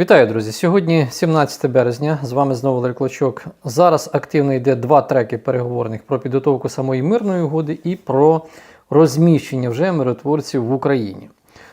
Вітаю, друзі! Сьогодні 17 березня. З вами знову Валерій Клочок. Зараз активно йде два треки переговорних про підготовку самої мирної угоди і про розміщення вже миротворців в Україні.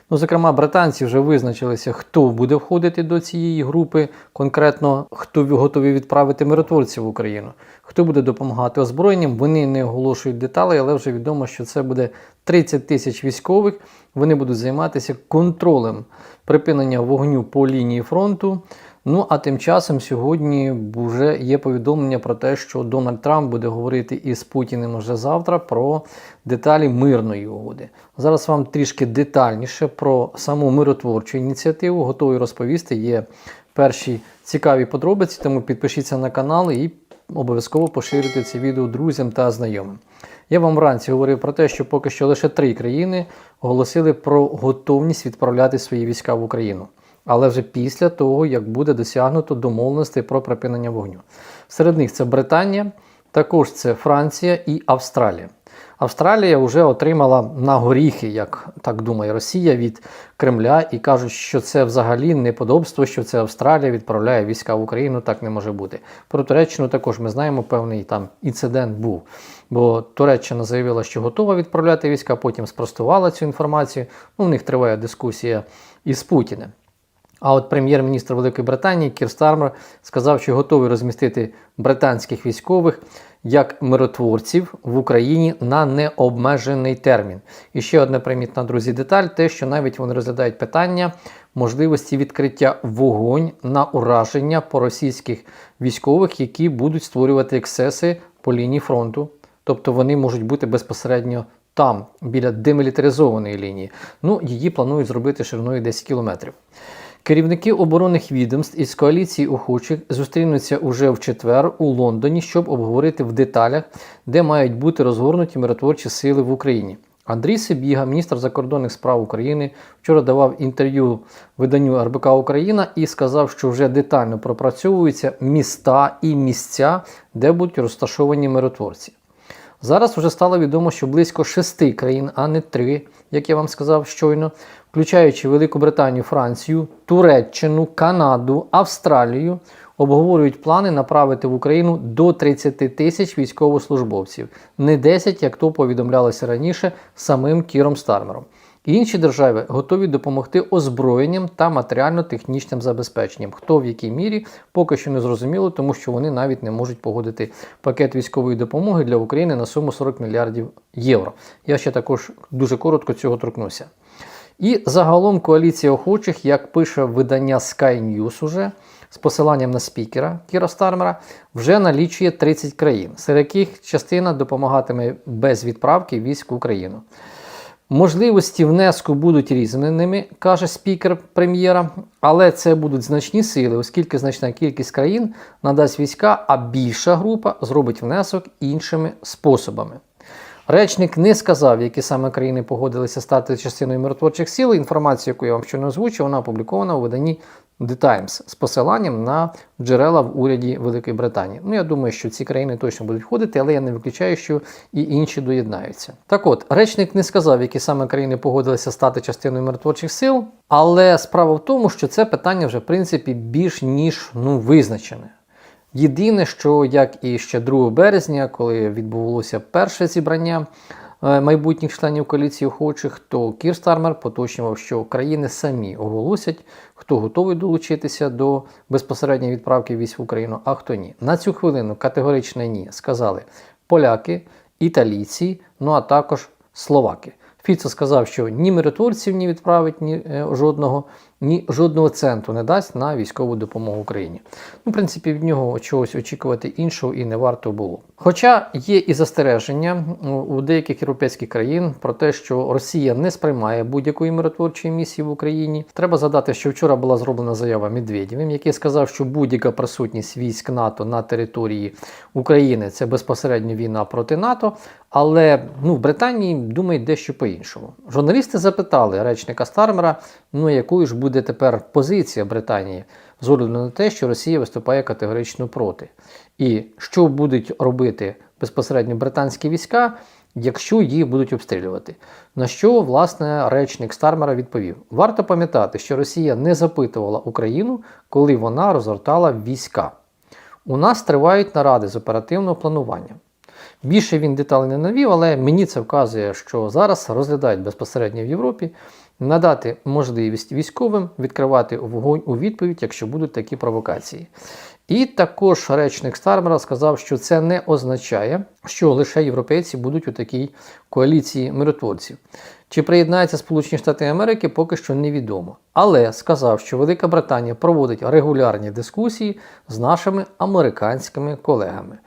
Ну, зокрема, британці вже визначилися, хто буде входити до цієї групи, конкретно хто готові відправити миротворців в Україну, хто буде допомагати озброєнням. Вони не оголошують деталей, але вже відомо, що це буде 30 тисяч військових. Вони будуть займатися контролем припинення вогню по лінії фронту. Ну а тим часом сьогодні вже є повідомлення про те, що Дональд Трамп буде говорити із Путіним вже завтра про деталі мирної угоди. Зараз вам трішки детальніше про саму миротворчу ініціативу готовий розповісти. Є перші цікаві подробиці, тому підпишіться на канал і обов'язково поширюйте це відео друзям та знайомим. Я вам вранці говорив про те, що поки що лише три країни оголосили про готовність відправляти свої війська в Україну. Але вже після того, як буде досягнуто домовленості про припинення вогню. Серед них це Британія, також це Франція і Австралія. Австралія вже отримала на горіхи, як так думає Росія, від Кремля і кажуть, що це взагалі неподобство, що це Австралія відправляє війська в Україну. Так не може бути. Про Туреччину також ми знаємо, певний там інцидент був. Бо Туреччина заявила, що готова відправляти війська, потім спростувала цю інформацію. Ну, в них триває дискусія із Путіним. А от прем'єр-міністр Великої Британії Кір Стармер сказав, що готовий розмістити британських військових як миротворців в Україні на необмежений термін. І ще одна примітна, друзі, деталь: те, що навіть вони розглядають питання можливості відкриття вогонь на ураження по російських військових, які будуть створювати ексеси по лінії фронту. Тобто вони можуть бути безпосередньо там, біля демілітаризованої лінії. Ну, її планують зробити шириною 10 кілометрів. Керівники оборонних відомств із коаліції охочих зустрінуться уже в четвер у Лондоні, щоб обговорити в деталях, де мають бути розгорнуті миротворчі сили в Україні. Андрій Сибіга, міністр закордонних справ України, вчора давав інтерв'ю виданню РБК Україна і сказав, що вже детально пропрацьовуються міста і місця, де будуть розташовані миротворці. Зараз вже стало відомо, що близько шести країн, а не три, як я вам сказав щойно, включаючи Велику Британію, Францію, Туреччину, Канаду, Австралію, обговорюють плани направити в Україну до 30 тисяч військовослужбовців, не 10, як то повідомлялося раніше самим Кіром Стармером. Інші держави готові допомогти озброєнням та матеріально-технічним забезпеченням. Хто в якій мірі поки що не зрозуміло, тому що вони навіть не можуть погодити пакет військової допомоги для України на суму 40 мільярдів євро. Я ще також дуже коротко цього торкнуся. І загалом коаліція охочих, як пише видання Sky News уже, з посиланням на спікера Кіра Стармера, вже налічує 30 країн, серед яких частина допомагатиме без відправки військ в Україну. Можливості внеску будуть різними, каже спікер прем'єра, але це будуть значні сили, оскільки значна кількість країн надасть війська, а більша група зробить внесок іншими способами. Речник не сказав, які саме країни погодилися стати частиною миротворчих сил. Інформацію, яку я вам щойно озвучив, вона опублікована у виданні The Times з посиланням на джерела в уряді Великої Британії. Ну, я думаю, що ці країни точно будуть входити, але я не виключаю, що і інші доєднаються. Так от, речник не сказав, які саме країни погодилися стати частиною миротворчих сил, але справа в тому, що це питання вже в принципі більш ніж ну, визначене. Єдине, що як і ще 2 березня, коли відбувалося перше зібрання е, майбутніх членів коаліції охочих, то Кір Стармер поточнював, що країни самі оголосять, хто готовий долучитися до безпосередньої відправки військ в Україну, а хто ні. На цю хвилину категорично ні, сказали поляки, італійці, ну а також словаки. Фіцо сказав, що ні миротворців не відправить ні е, жодного, ні жодного центу не дасть на військову допомогу Україні. Ну, в принципі, від нього чогось очікувати іншого і не варто було. Хоча є і застереження у деяких європейських країн про те, що Росія не сприймає будь-якої миротворчої місії в Україні. Треба згадати, що вчора була зроблена заява Медведєвим, який сказав, що будь-яка присутність військ НАТО на території України це безпосередньо війна проти НАТО. Але ну, в Британії думають дещо по-іншому. Журналісти запитали речника Стармера, ну якою ж буде тепер позиція Британії з огляду на те, що Росія виступає категорично проти. І що будуть робити безпосередньо британські війська, якщо їх будуть обстрілювати. На що, власне, речник Стармера відповів: варто пам'ятати, що Росія не запитувала Україну, коли вона розгортала війська. У нас тривають наради з оперативного планування. Більше він деталей не навів, але мені це вказує, що зараз розглядають безпосередньо в Європі надати можливість військовим відкривати вогонь у відповідь, якщо будуть такі провокації. І також речник Стармера сказав, що це не означає, що лише європейці будуть у такій коаліції миротворців. Чи приєднаються Сполучені Штати Америки, поки що невідомо. Але сказав, що Велика Британія проводить регулярні дискусії з нашими американськими колегами.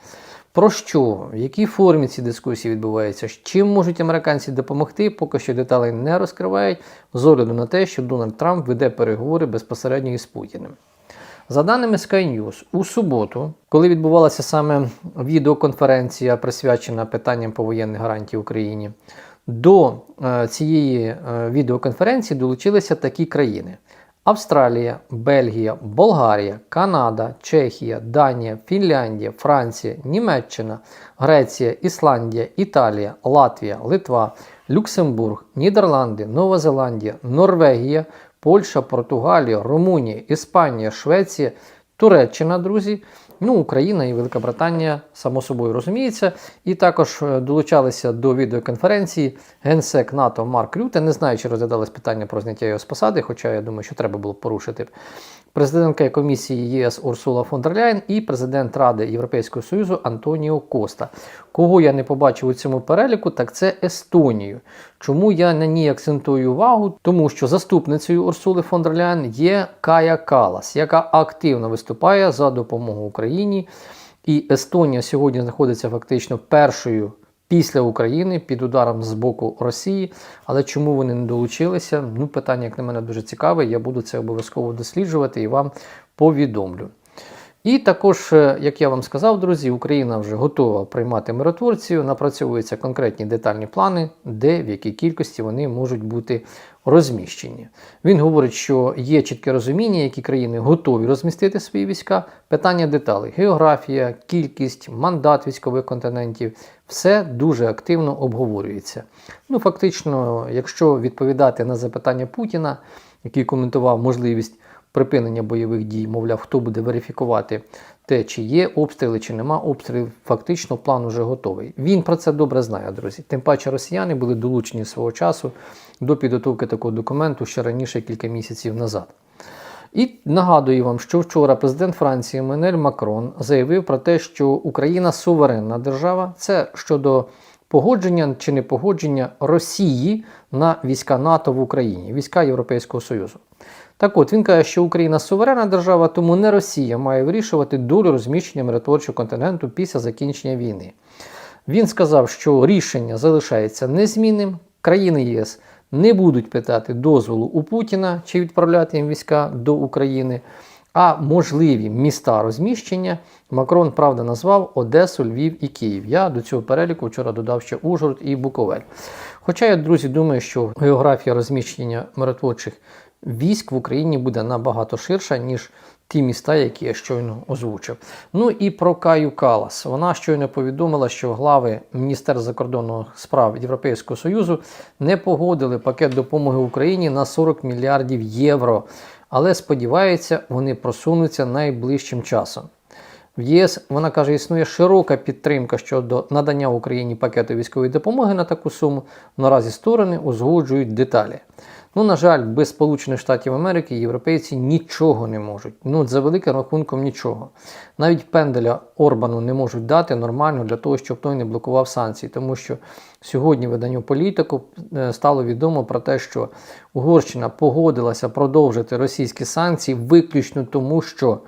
Про що, в якій формі ці дискусії відбуваються, чим можуть американці допомогти, поки що деталей не розкривають, з огляду на те, що Дональд Трамп веде переговори безпосередньо із Путіним. За даними Sky News, у суботу, коли відбувалася саме відеоконференція, присвячена питанням повоєнних гарантій Україні, до е, цієї е, відеоконференції долучилися такі країни: Австралія, Бельгія, Болгарія, Канада, Чехія, Данія, Фінляндія, Франція, Німеччина, Греція, Ісландія, Італія, Латвія, Литва, Люксембург, Нідерланди, Нова Зеландія, Норвегія, Польща, Португалія, Румунія, Іспанія, Швеція, Туреччина, друзі. Ну, Україна і Велика Британія, само собою розуміється. І також е, долучалися до відеоконференції генсек НАТО Марк Рюте. Не знаю, чи розглядалось питання про зняття його з посади, хоча я думаю, що треба було порушити. Президентка комісії ЄС Урсула фон дер Ляйн і президент Ради Європейського Союзу Антоніо Коста. Кого я не побачив у цьому переліку, так це Естонію. Чому я на ній акцентую увагу? Тому що заступницею Урсули фон дер Ляйн є Кая Калас, яка активно виступає за допомогу Україні. І Естонія сьогодні знаходиться фактично першою після України під ударом з боку Росії. Але чому вони не долучилися? Ну, питання, як на мене, дуже цікаве. Я буду це обов'язково досліджувати і вам повідомлю. І також, е, як я вам сказав, друзі, Україна вже готова приймати миротворців, напрацьовуються конкретні детальні плани, де в якій кількості вони можуть бути розміщені. Він говорить, що є чітке розуміння, які країни готові розмістити свої війська. Питання деталей: географія, кількість, мандат військових континентів все дуже активно обговорюється. Ну, фактично, якщо відповідати на запитання Путіна, який коментував можливість припинення бойових дій, мовляв, хто буде верифікувати те, чи є обстріли, чи нема обстрілів, фактично план уже готовий. Він про це добре знає, друзі. Тим паче росіяни були долучені свого часу до підготовки такого документу ще раніше кілька місяців назад. І нагадую вам, що вчора президент Франції Еммануель Макрон заявив про те, що Україна суверенна держава. Це щодо погодження чи не погодження Росії на війська НАТО в Україні, війська Європейського Союзу. Так от він каже, що Україна суверенна держава, тому не Росія має вирішувати долю розміщення миротворчого континенту після закінчення війни. Він сказав, що рішення залишається незмінним. Країни ЄС не будуть питати дозволу у Путіна чи відправляти їм війська до України. А можливі міста розміщення Макрон, правда, назвав Одесу, Львів і Київ. Я до цього переліку вчора додав ще Ужгород і Буковель. Хоча я, друзі, думаю, що географія розміщення миротворчих військ в Україні буде набагато ширша, ніж ті міста, які я щойно озвучив. Ну і про Каю Калас. Вона щойно повідомила, що глави Міністерства закордонних справ Європейського Союзу не погодили пакет допомоги Україні на 40 мільярдів євро. Але сподівається, вони просунуться найближчим часом. В ЄС вона каже, існує широка підтримка щодо надання Україні пакету військової допомоги на таку суму. Наразі сторони узгоджують деталі. Ну, на жаль, без Сполучених Штатів Америки європейці нічого не можуть. Ну, за великим рахунком, нічого. Навіть пенделя Орбану не можуть дати нормально для того, щоб той не блокував санкції, тому що сьогодні виданню політику е, стало відомо про те, що Угорщина погодилася продовжити російські санкції виключно тому, що.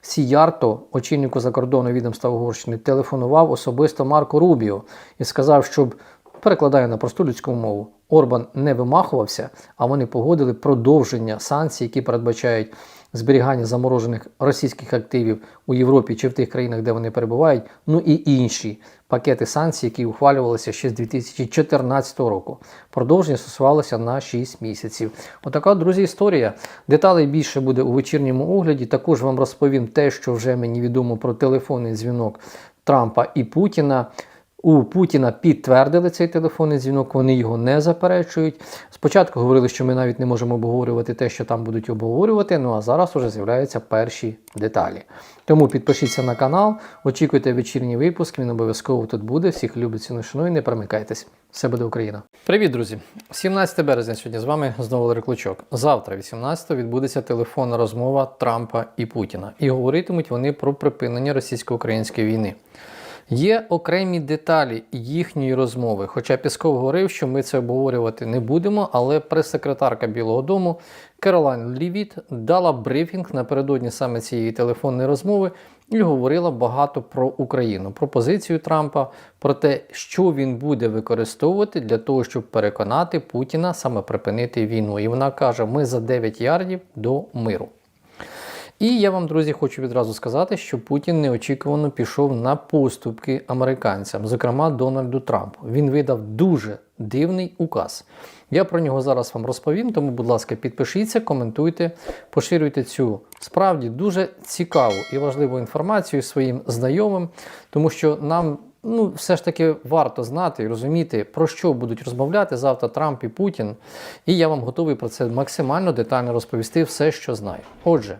Сіярто, очільнику закордонного відомства Угорщини, телефонував особисто Марко Рубіо і сказав, щоб перекладаю на просту людську мову. Орбан не вимахувався, а вони погодили продовження санкцій, які передбачають зберігання заморожених російських активів у Європі чи в тих країнах, де вони перебувають. Ну і інші пакети санкцій, які ухвалювалися ще з 2014 року. Продовження стосувалося на 6 місяців. Отака, друзі, історія. Деталей більше буде у вечірньому огляді. Також вам розповім те, що вже мені відомо про телефонний дзвінок Трампа і Путіна. У Путіна підтвердили цей телефонний дзвінок, вони його не заперечують. Спочатку говорили, що ми навіть не можемо обговорювати те, що там будуть обговорювати. Ну а зараз вже з'являються перші деталі. Тому підпишіться на канал, очікуйте вечірній випуск. Він обов'язково тут буде. Всіх любить ціну шаную, не перемикайтесь. Все буде Україна. Привіт, друзі! 17 березня сьогодні з вами знову Клочок. Завтра, 18-го, відбудеться телефонна розмова Трампа і Путіна. І говоритимуть вони про припинення російсько-української війни. Є окремі деталі їхньої розмови. Хоча Пісков говорив, що ми це обговорювати не будемо, але прес-секретарка Білого Дому Керолайн Лівіт дала брифінг напередодні саме цієї телефонної розмови і говорила багато про Україну, про позицію Трампа, про те, що він буде використовувати для того, щоб переконати Путіна саме припинити війну. І вона каже: ми за 9 ярдів до миру. І я вам, друзі, хочу відразу сказати, що Путін неочікувано пішов на поступки американцям, зокрема Дональду Трампу. Він видав дуже дивний указ. Я про нього зараз вам розповім, тому, будь ласка, підпишіться, коментуйте, поширюйте цю справді дуже цікаву і важливу інформацію своїм знайомим, тому що нам. Ну, все ж таки варто знати і розуміти, про що будуть розмовляти завтра Трамп і Путін. І я вам готовий про це максимально детально розповісти все, що знаю. Отже,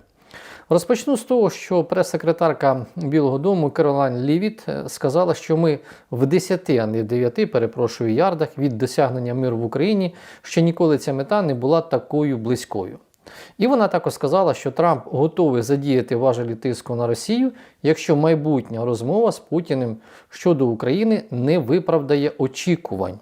Розпочну з того, що прес-секретарка Білого Дому Керолайн Лівіт е, сказала, що ми в 10, а не в 9, перепрошую, ярдах від досягнення миру в Україні, що ніколи ця мета не була такою близькою. І вона також сказала, що Трамп готовий задіяти важелі тиску на Росію, якщо майбутня розмова з Путіним щодо України не виправдає очікувань.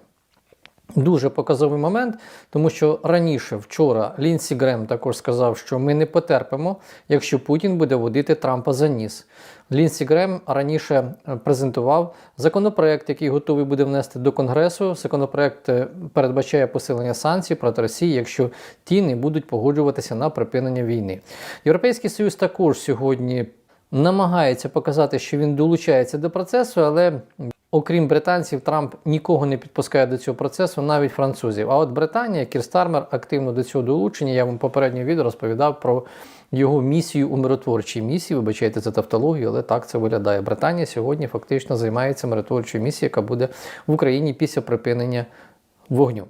Дуже показовий момент, тому що раніше, вчора, Лінсі Грем також сказав, що ми не потерпимо, якщо Путін буде водити Трампа за ніс. Лінсі Грем раніше е, презентував законопроект, який готовий буде внести до Конгресу. Законопроект е, передбачає посилення санкцій проти Росії, якщо ті не будуть погоджуватися на припинення війни. Європейський Союз також сьогодні намагається показати, що він долучається до процесу, але Окрім британців, Трамп нікого не підпускає до цього процесу, навіть французів. А от Британія, Кір Стармер активно до цього долучені. Я вам попередньо відео розповідав про його місію у миротворчій місії. Вибачайте за тавтологію, але так це виглядає. Британія сьогодні фактично займається миротворчою місією, яка буде в Україні після припинення вогню.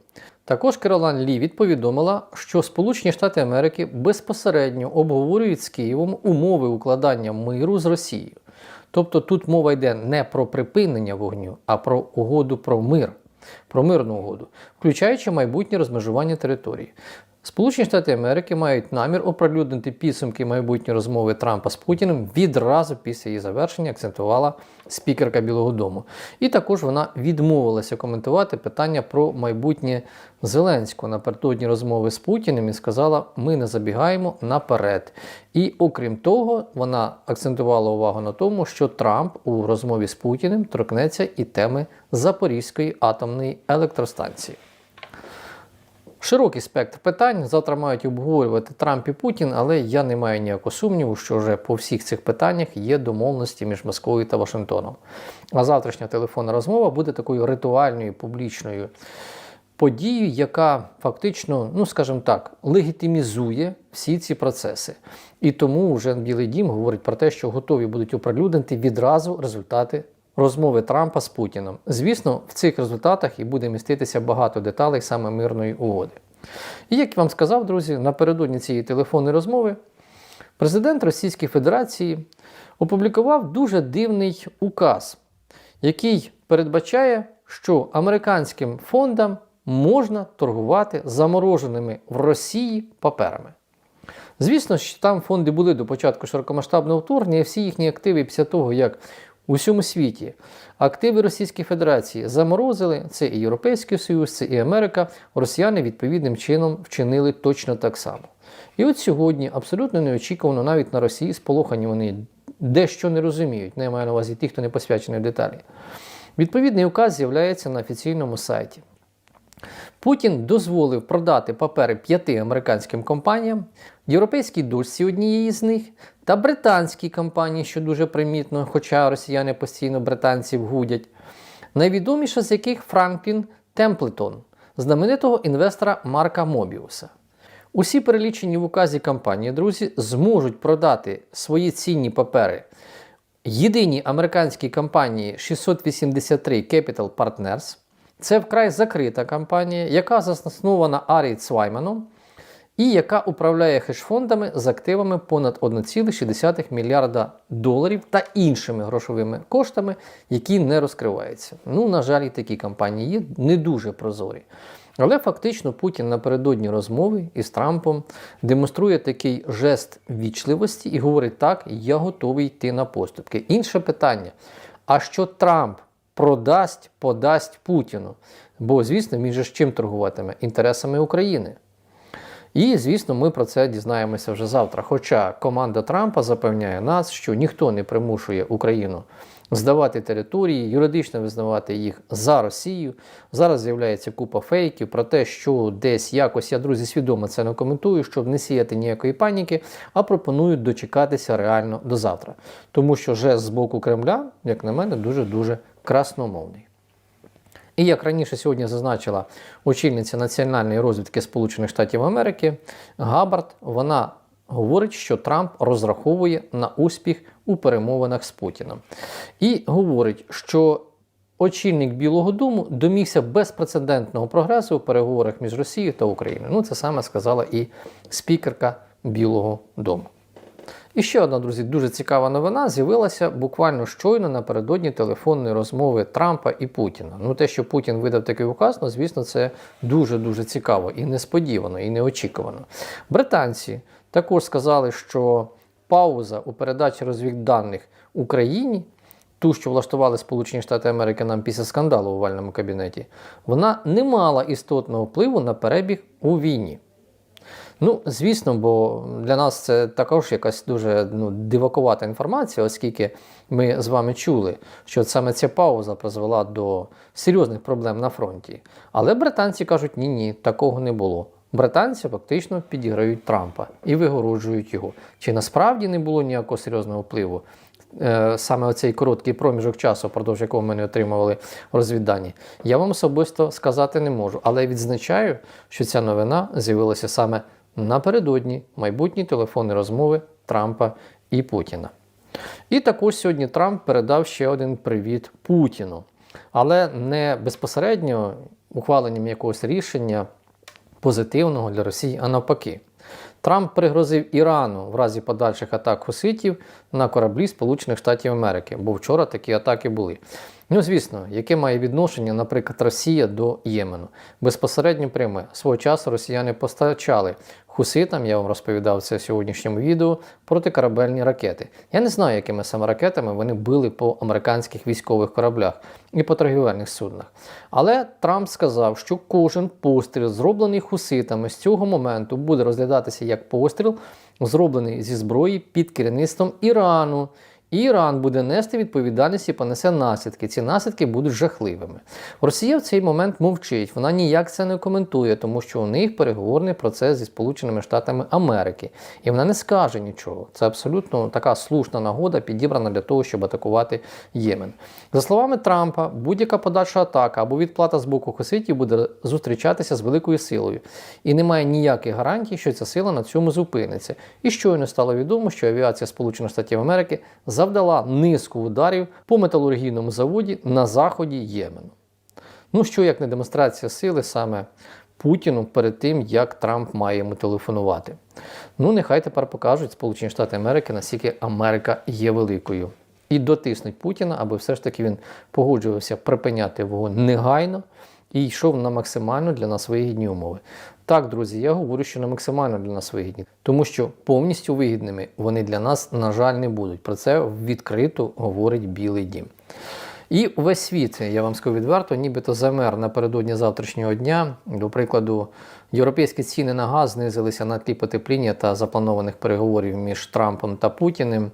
Також Керолан Лівіт повідомила, що Сполучені Штати Америки безпосередньо обговорюють з Києвом умови укладання миру з Росією. Тобто тут мова йде не про припинення вогню, а про угоду про мир, про мирну угоду, включаючи майбутнє розмежування території. Сполучені Штати Америки мають намір оприлюднити підсумки майбутньої розмови Трампа з Путіним відразу після її завершення, акцентувала спікерка Білого Дому. І також вона відмовилася коментувати питання про майбутнє Зеленського напередодні розмови з Путіним і сказала: ми не забігаємо наперед. І окрім того, вона акцентувала увагу на тому, що Трамп у розмові з Путіним торкнеться і теми Запорізької атомної електростанції. Широкий спектр питань завтра мають обговорювати Трамп і Путін, але я не маю ніякого сумніву, що вже по всіх цих питаннях є домовленості між Москвою та Вашингтоном. А завтрашня телефонна розмова буде такою ритуальною публічною подією, яка фактично, ну скажімо так, легітимізує всі ці процеси. І тому вже Білий Дім говорить про те, що готові будуть оприлюднити відразу результати розмови Трампа з Путіном. Звісно, в цих результатах і буде міститися багато деталей саме мирної угоди. І як я вам сказав, друзі, напередодні цієї телефонної розмови президент Російської Федерації опублікував дуже дивний указ, який передбачає, що американським фондам можна торгувати замороженими в Росії паперами. Звісно, що там фонди були до початку широкомасштабного вторгнення, всі їхні активи після того, як у всьому світі активи Російської Федерації заморозили, це і Європейський Союз, це і Америка. Росіяни відповідним чином вчинили точно так само. І от сьогодні абсолютно неочікувано навіть на Росії сполохані вони дещо не розуміють. Не маю на увазі ті, хто не посвячений в деталі. Відповідний указ з'являється на офіційному сайті. Путін дозволив продати папери п'яти американським компаніям, європейській дошці однієї з них та британській компанії, що дуже примітно, хоча росіяни постійно британців гудять, найвідоміша з яких Франклін Темплтон, знаменитого інвестора Марка Мобіуса. Усі перелічені в указі компанії, друзі, зможуть продати свої цінні папери єдиній американській компанії 683 Capital Partners. Це вкрай закрита компанія, яка заснована Арі Цвайманом і яка управляє хедж-фондами з активами понад 1,6 мільярда доларів та іншими грошовими коштами, які не розкриваються. Ну, на жаль, і такі компанії є не дуже прозорі. Але фактично Путін напередодні розмови із Трампом демонструє такий жест вічливості і говорить: так, я готовий йти на поступки. Інше питання: а що Трамп продасть, подасть Путіну? Бо, звісно, він же з чим торгуватиме? Інтересами України. І, звісно, ми про це дізнаємося вже завтра. Хоча команда Трампа запевняє нас, що ніхто не примушує Україну здавати території, юридично визнавати їх за Росію. Зараз з'являється купа фейків про те, що десь якось я, друзі, свідомо це не коментую, щоб не сіяти ніякої паніки, а пропоную дочекатися реально до завтра. Тому що жест з боку Кремля, як на мене, дуже-дуже красномовний. І як раніше сьогодні зазначила очільниця національної розвідки Сполучених Штатів Америки Габард, вона говорить, що Трамп розраховує на успіх у перемовинах з Путіним. І говорить, що очільник Білого Дому домігся безпрецедентного прогресу у переговорах між Росією та Україною. Ну, це саме сказала і спікерка Білого Дому. І ще одна, друзі, дуже цікава новина з'явилася буквально щойно напередодні телефонної розмови Трампа і Путіна. Ну, те, що Путін видав такий указ, ну, звісно, це дуже-дуже цікаво і несподівано, і неочікувано. Британці також сказали, що пауза у передачі розвідданих Україні, ту, що влаштували Сполучені Штати Америки нам після скандалу у вальному кабінеті, вона не мала істотного впливу на перебіг у війні. Ну, звісно, бо для нас це також якась дуже ну, дивакувата інформація, оскільки ми з вами чули, що саме ця пауза призвела до серйозних проблем на фронті. Але британці кажуть, ні-ні, такого не було. Британці фактично підіграють Трампа і вигороджують його. Чи насправді не було ніякого серйозного впливу? Е, Саме оцей короткий проміжок часу, впродовж якого ми не отримували розвіддані, я вам особисто сказати не можу. Але відзначаю, що ця новина з'явилася саме напередодні майбутні телефонні розмови Трампа і Путіна. І також сьогодні Трамп передав ще один привіт Путіну, але не безпосередньо ухваленням якогось рішення позитивного для Росії, а навпаки. Трамп пригрозив Ірану в разі подальших атак хуситів на кораблі Сполучених Штатів Америки, бо вчора такі атаки були. Ну, звісно, яке має відношення, наприклад, Росія до Ємену? Безпосередньо пряме. Свого часу росіяни постачали хуситам, я вам розповідав це в сьогоднішньому відео, протикорабельні ракети. Я не знаю, якими саме ракетами вони били по американських військових кораблях і по торгівельних суднах. Але Трамп сказав, що кожен постріл, зроблений хуситами з цього моменту, буде розглядатися як постріл, зроблений зі зброї під керівництвом Ірану. І Іран буде нести відповідальність і понесе наслідки. Ці наслідки будуть жахливими. Росія в цей момент мовчить, вона ніяк це не коментує, тому що у них переговорний процес зі Сполученими Штатами Америки. І вона не скаже нічого. Це абсолютно така слушна нагода, підібрана для того, щоб атакувати Ємен. За словами Трампа, будь-яка подальша атака або відплата з боку Хоситів буде зустрічатися з великою силою. І немає ніяких гарантій, що ця сила на цьому зупиниться. І щойно стало відомо, що авіація Сполучених Штатів Америки завдала низку ударів по металургійному заводі на заході Ємену. Ну, що як не демонстрація сили саме Путіну перед тим, як Трамп має йому телефонувати. Ну, нехай тепер покажуть Сполучені Штати Америки, наскільки Америка є великою. І дотиснуть Путіна, аби все ж таки він погоджувався припиняти вогонь негайно і йшов на максимально для нас вигідні умови. Так, друзі, я говорю, що на максимально для нас вигідні, тому що повністю вигідними вони для нас, на жаль, не будуть. Про це відкрито говорить Білий Дім. І весь світ, я вам скажу відверто, нібито замер напередодні завтрашнього дня. До прикладу, європейські ціни на газ знизилися на тлі потепління та запланованих переговорів між Трампом та Путіним.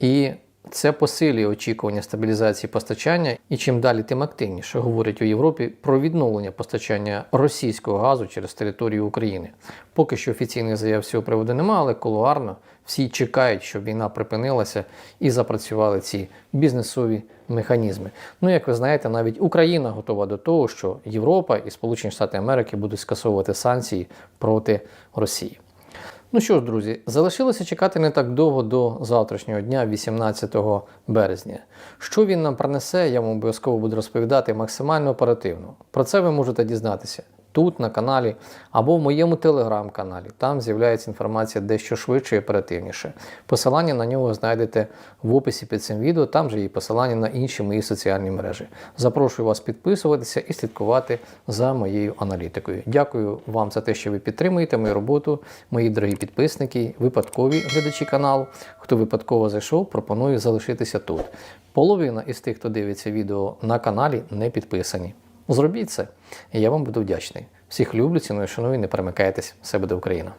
І це посилює очікування стабілізації постачання, і чим далі, тим активніше говорять у Європі про відновлення постачання російського газу через територію України. Поки що офіційних заяв цього приводу немає, але колуарно всі чекають, щоб війна припинилася і запрацювали ці бізнесові механізми. Ну, як ви знаєте, навіть Україна готова до того, що Європа і Сполучені Штати Америки будуть скасовувати санкції проти Росії. Ну що ж, друзі, залишилося чекати не так довго до завтрашнього дня, 18 березня. Що він нам принесе, я вам обов'язково буду розповідати максимально оперативно. Про це ви можете дізнатися тут, на каналі, або в моєму телеграм-каналі. Там з'являється інформація дещо швидше і оперативніше. Посилання на нього знайдете в описі під цим відео, там же і посилання на інші мої соціальні мережі. Запрошую вас підписуватися і слідкувати за моєю аналітикою. Дякую вам за те, що ви підтримуєте мою роботу, мої дорогі підписники, випадкові глядачі каналу. Хто випадково зайшов, пропоную залишитися тут. Половина із тих, хто дивиться відео на каналі, не підписані. Зробіть це, і я вам буду вдячний. Всіх люблю, ціную, шаную, не перемикайтесь. Все буде Україна!